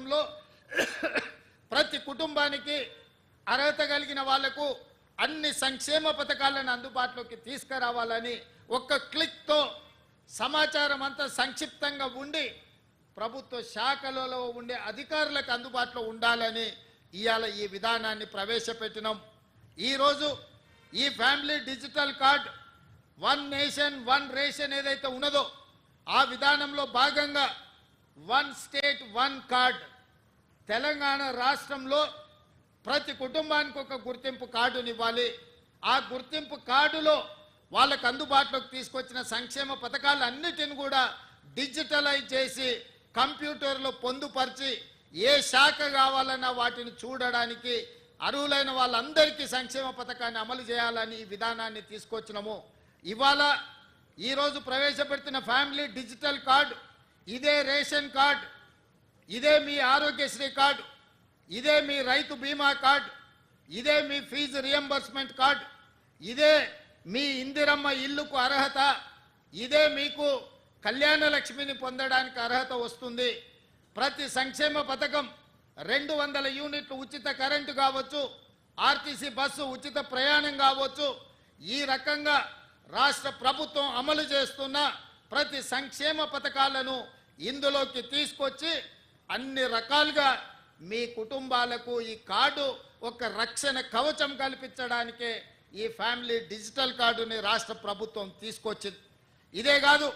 రాష్ట్రంలో ప్రతి కుటుంబానికి అర్హత కలిగిన వాళ్ళకు అన్ని సంక్షేమ పథకాలను అందుబాటులోకి తీసుకురావాలని ఒక్క క్లిక్తో సమాచారం అంతా సంక్షిప్తంగా ఉండి ప్రభుత్వ శాఖలలో ఉండే అధికారులకు అందుబాటులో ఉండాలని ఇవాళ ఈ విధానాన్ని ప్రవేశపెట్టినాం. ఈరోజు ఈ family digital card one nation one ration ఏదైతే ఉన్నదో ఆ విధానంలో భాగంగా one state one card Telangana రాష్ట్రంలో ప్రతి కుటుంబానికి ఒక గుర్తింపు కార్డునివ్వాలి. ఆ గుర్తింపు కార్డులో వాళ్ళకు అందుబాటులోకి తీసుకొచ్చిన సంక్షేమ పథకాలు అన్నిటిని కూడా డిజిటలైజ్ చేసి కంప్యూటర్లో పొందుపరిచి ఏ శాఖ కావాలన్నా వాటిని చూడడానికి అర్హులైన వాళ్ళందరికీ సంక్షేమ పథకాన్ని అమలు చేయాలని ఈ విధానాన్ని తీసుకొచ్చినాము. ఇవాళ ఈరోజు ప్రవేశపెడుతున్న ఫ్యామిలీ డిజిటల్ కార్డు ఇదే రేషన్ కార్డు ఇదే మీ ఆరోగ్యశ్రీ కార్డు ఇదే మీ రైతు బీమా కార్డు ఇదే మీ ఫీజు రియంబర్స్మెంట్ కార్డు ఇదే మీ ఇందిరమ్మ ఇల్లుకు అర్హత ఇదే మీకు కళ్యాణ లక్ష్మిని పొందడానికి అర్హత వస్తుంది. ప్రతి సంక్షేమ పథకం రెండు వందల యూనిట్లు ఉచిత కరెంటు కావచ్చు ఆర్టీసీ బస్సు ఉచిత ప్రయాణం కావచ్చు. ఈ రకంగా రాష్ట్ర ప్రభుత్వం అమలు చేస్తున్న ప్రతి సంక్షేమ పథకాలను ఇందులోకి తీసుకొచ్చి అన్ని రకాలుగా మీ కుటుంబాలకు ఈ కార్డు ఒక రక్షణ కవచం కల్పించడానికే ఈ ఫ్యామిలీ డిజిటల్ కార్డుని రాష్ట్ర ప్రభుత్వం తీసుకొచ్చింది. ఇదే కాదు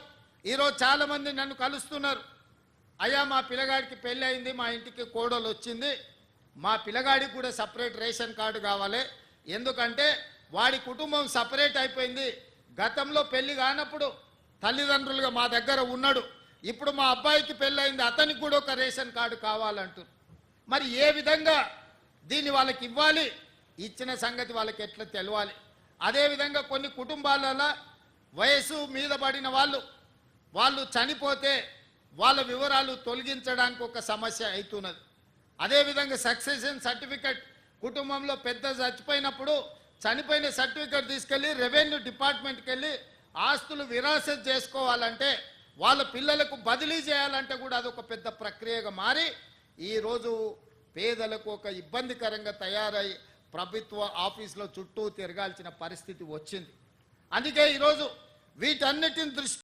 ఈరోజు చాలామంది నన్ను కలుస్తున్నారు. అయ్యా మా పిల్లగాడికి పెళ్ళి అయింది మా ఇంటికి కోడలు వచ్చింది. మా పిల్లగాడికి కూడా సపరేట్ రేషన్ కార్డు కావాలి. ఎందుకంటే వాడి కుటుంబం సపరేట్ అయిపోయింది. గతంలో పెళ్ళి కానప్పుడు తల్లిదండ్రులుగా మా దగ్గర ఉన్నాడు. ఇప్పుడు మా అబ్బాయికి పెళ్ళయింది అతనికి కూడా ఒక రేషన్ కార్డు కావాలంటారు. మరి ఏ విధంగా దీన్ని వాళ్ళకి ఇవ్వాలి? ఇచ్చిన సంగతి వాళ్ళకి ఎట్లా తెలవాలి? అదేవిధంగా కొన్ని కుటుంబాలలో వయసు మీద పడిన వాళ్ళు వాళ్ళు చనిపోతే వాళ్ళ వివరాలు తొలగించడానికి ఒక సమస్య అవుతున్నది అదేవిధంగా సక్సెషన్ సర్టిఫికెట్ కుటుంబంలో పెద్ద చచ్చిపోయినప్పుడు చనిపోయిన సర్టిఫికెట్ తీసుకెళ్ళి రెవెన్యూ డిపార్ట్మెంట్కి వెళ్ళి ఆస్తులు విరాసత్ చేసుకోవాలంటే వాళ్ళ పిల్లలకు బదిలీ చేయాలంటే కూడా అదొక పెద్ద ప్రక్రియగా మారి ఈరోజు పేదలకు ఒక ఇబ్బందికరంగా తయారై ప్రభుత్వ ఆఫీసులో చుట్టూ తిరగాల్సిన పరిస్థితి వచ్చింది. అందుకే ఈరోజు వీటన్నిటిని దృష్టి